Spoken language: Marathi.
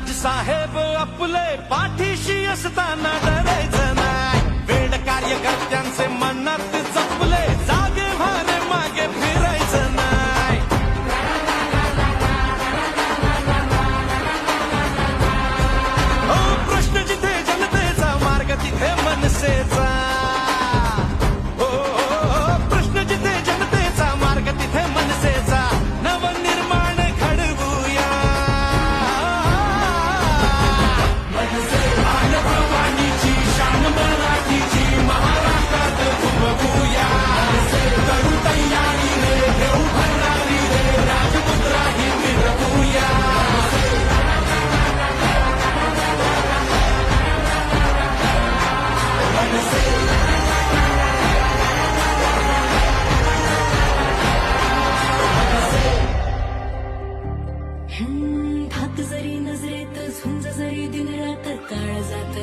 ताज साहेब आपले पाठीशी असताना ठाक जरी नजरेत झुंज जरी दिन रात काळ जात